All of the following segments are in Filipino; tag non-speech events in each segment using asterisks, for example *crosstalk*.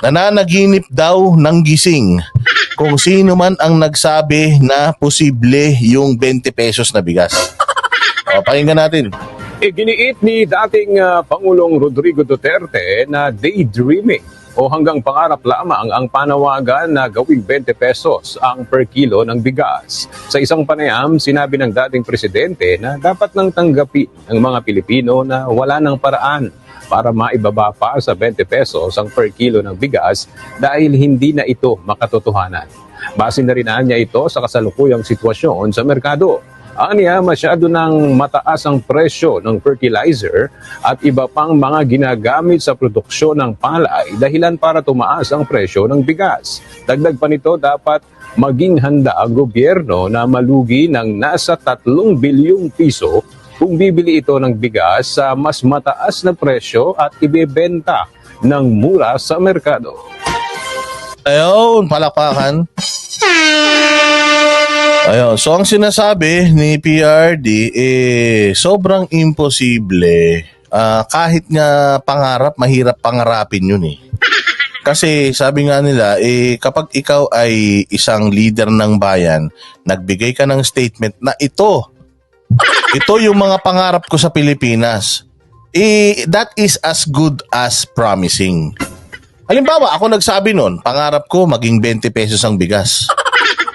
nananaginip daw ng gising kung sino man ang nagsabi na posible yung 20 pesos na bigas. O, pakinggan natin. Iginiit ni dating ah, Pangulong Rodrigo Duterte na daydreaming o hanggang pangarap lamang ang panawagan na gawing 20 pesos ang per kilo ng bigas. Sa isang panayam, sinabi ng dating presidente na dapat nang tanggapin ng mga Pilipino na wala ng paraan para maibaba pa sa 20 pesos ang per kilo ng bigas dahil hindi na ito makatotohanan. Base na rin niya ito sa kasalukuyang sitwasyon sa merkado. Aniya, masyado ng mataas ang presyo ng fertilizer at iba pang mga ginagamit sa produksyon ng palay dahilan para tumaas ang presyo ng bigas. Dagdag pa nito, dapat maging handa ang gobyerno na malugi ng nasa 3 bilyong piso kung bibili ito ng bigas sa mas mataas na presyo at ibebenta ng mura sa merkado. Ayun, palakpakan. *laughs* Ayun, so ang sinasabi ni PRD, eh, sobrang imposible. Ah, kahit nga pangarap, mahirap pangarapin yun eh. Kasi sabi nga nila, eh, kapag ikaw ay isang leader ng bayan, nagbigay ka ng statement na ito, ito yung mga pangarap ko sa Pilipinas. Eh, that is as good as promising. Halimbawa, ako nagsabi nun, pangarap ko maging 20 pesos ang bigas.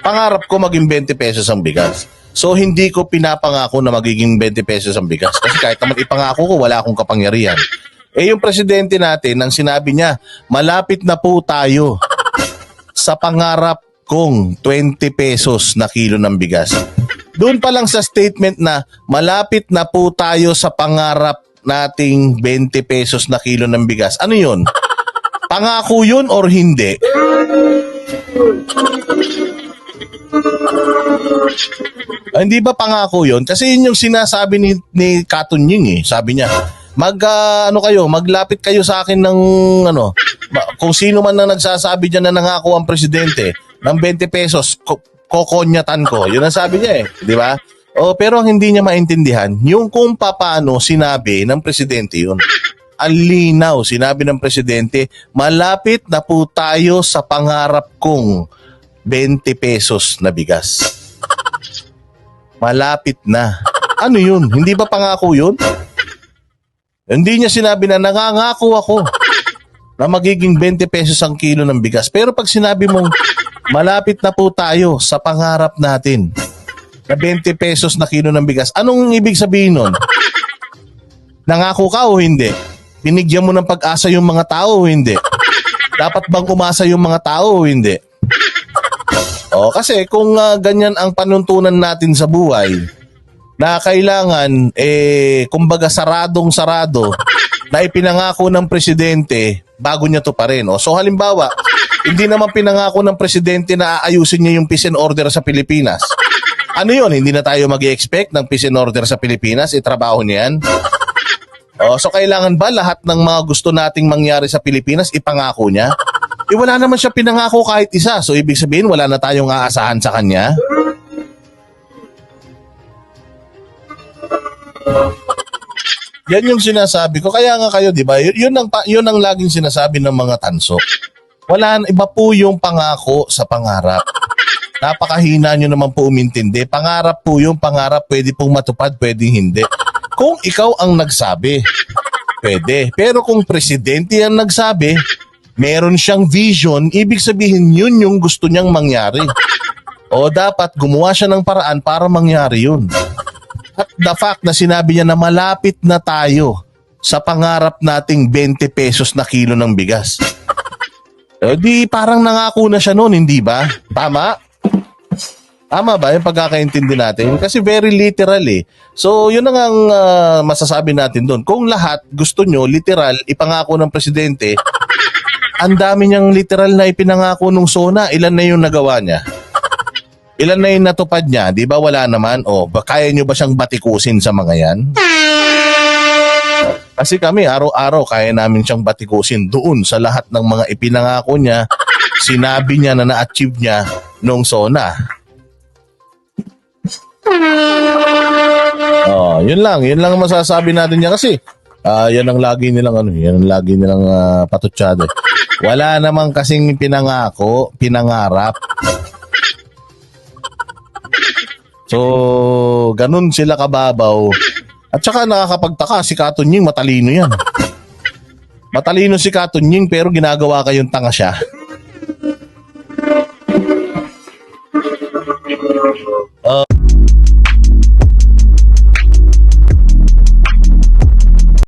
Pangarap ko maging 20 pesos ang bigas. So, hindi ko pinapangako na magiging 20 pesos ang bigas. Kasi kahit naman ipangako ko, wala akong kapangyarihan. Eh, yung presidente natin, nang sinabi niya, malapit na po tayo sa pangarap kong 20 pesos na kilo ng bigas. Doon pa lang sa statement na malapit na po tayo sa pangarap nating 20 pesos na kilo ng bigas. Ano yun? Pangako yun or hindi? Ah, hindi ba pangako yun? Kasi yun yung sinasabi ni, ni Katunying eh. Sabi niya, mag ah, ano kayo, maglapit kayo sa akin ng ano, kung sino man na nagsasabi diyan na nangako ang presidente ng 20 pesos, ko- kokonyatan ko. Yun ang sabi niya eh, di ba? Oh, pero ang hindi niya maintindihan, yung kung paano sinabi ng presidente yun. Ang linaw, sinabi ng presidente, malapit na po tayo sa pangarap kong 20 pesos na bigas. Malapit na. Ano yun? Hindi ba pangako yun? Hindi niya sinabi na nangangako ako na magiging 20 pesos ang kilo ng bigas. Pero pag sinabi mong malapit na po tayo sa pangarap natin na 20 pesos na kilo ng bigas, anong ibig sabihin nun? Nangako ka o hindi? Binigyan mo ng pag-asa yung mga tao o hindi? Dapat bang umasa yung mga tao o hindi? O, kasi kung ah, ganyan ang panuntunan natin sa buhay, na kailangan, eh, kumbaga saradong sarado, na ipinangako ng presidente bago niya to pa rin. O, so halimbawa, hindi naman pinangako ng presidente na aayusin niya yung peace and order sa Pilipinas. Ano yun? Hindi na tayo mag expect ng peace and order sa Pilipinas? Itrabaho niya yan? O, so kailangan ba lahat ng mga gusto nating mangyari sa Pilipinas ipangako niya? Eh wala naman siya pinangako kahit isa. So ibig sabihin wala na tayong aasahan sa kanya. Yan yung sinasabi ko. Kaya nga kayo, di ba? Yun ang, yun ang laging sinasabi ng mga tanso. Wala, iba po yung pangako sa pangarap. Napakahina nyo naman po umintindi. Pangarap po yung pangarap, pwede pong matupad, pwede hindi. Kung ikaw ang nagsabi, pwede. Pero kung presidente ang nagsabi, meron siyang vision, ibig sabihin yun yung gusto niyang mangyari. O dapat gumawa siya ng paraan para mangyari yun. At the fact na sinabi niya na malapit na tayo sa pangarap nating 20 pesos na kilo ng bigas. Eh di parang nangako na siya noon, hindi ba? Tama? Tama ba yung pagkakaintindi natin? Kasi very literal eh. So yun ang ang, ah, masasabi natin doon. Kung lahat gusto nyo literal ipangako ng presidente, ang dami niyang literal na ipinangako nung SONA. Ilan na yung nagawa niya? Ilan na yung natupad niya? Di ba wala naman? O, kaya nyo ba siyang batikusin sa mga yan? Kasi kami, araw-araw, kaya namin siyang batikusin doon sa lahat ng mga ipinangako niya, sinabi niya na na-achieve niya nung SONA. Oh, yun lang. Yun lang ang masasabi natin niya kasi Ah, yan ang lagi nilang ano, yan ang lagi nilang uh, patutsado. Wala namang kasing pinangako, pinangarap. So, ganun sila kababaw. At saka nakakapagtaka, si Katunying matalino yan. Matalino si Katunying pero ginagawa kayong tanga siya.